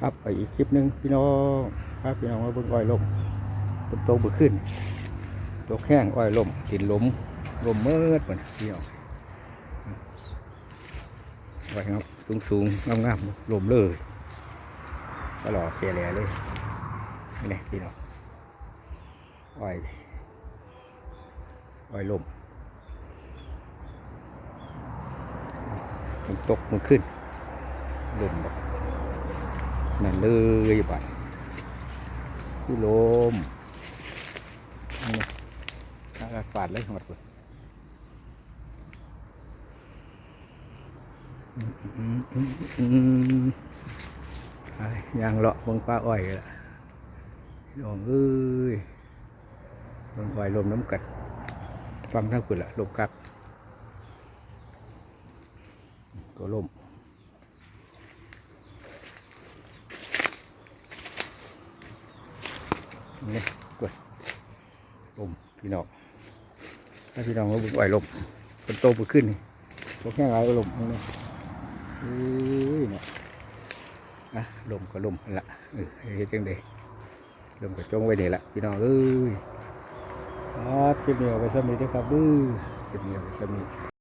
ครับไปอีกคลิปหนึ่งพี่น้องครับพี่น้องมาเบิ่งอ้อยลมฝนตกบ่ขึ้นตกแห้งอ้อยลมติดลมลมเมิดเหมือนพี่น้องอ้อยครับสูงสูงงามงามลมเลยตลอดเสียแหล่เลยนี่พี่น้องอ้อยอ้อยลมมันตกมันขึ้นลมบ นั่นเลยบัดพี่ลมนี่อากาศฝาดเลยหมดเลยอืมอืมอืมอืมไปยางเลาะบงปลาอ้อยละน้องเอ้ยเบงอ้อยลมน้ำกัดฟังทั้งคุณละลมกัดตัวลม นี่กดลมพี่น้องถ้าพี่น้องเขาบุกไหวลมเป็นโตบุกขึ้นนี่พวกแค่ไรก็ลมนี่เอ้ยเนี่ยนะลมก็ลมละเออเฮ็ดจังเดลมก็จงไว้นี่ละพี่น้องเอ้ยครับคลิปนี้เอาไปสมีด้วยครับเด้อคลิปนี้เอาไปสมี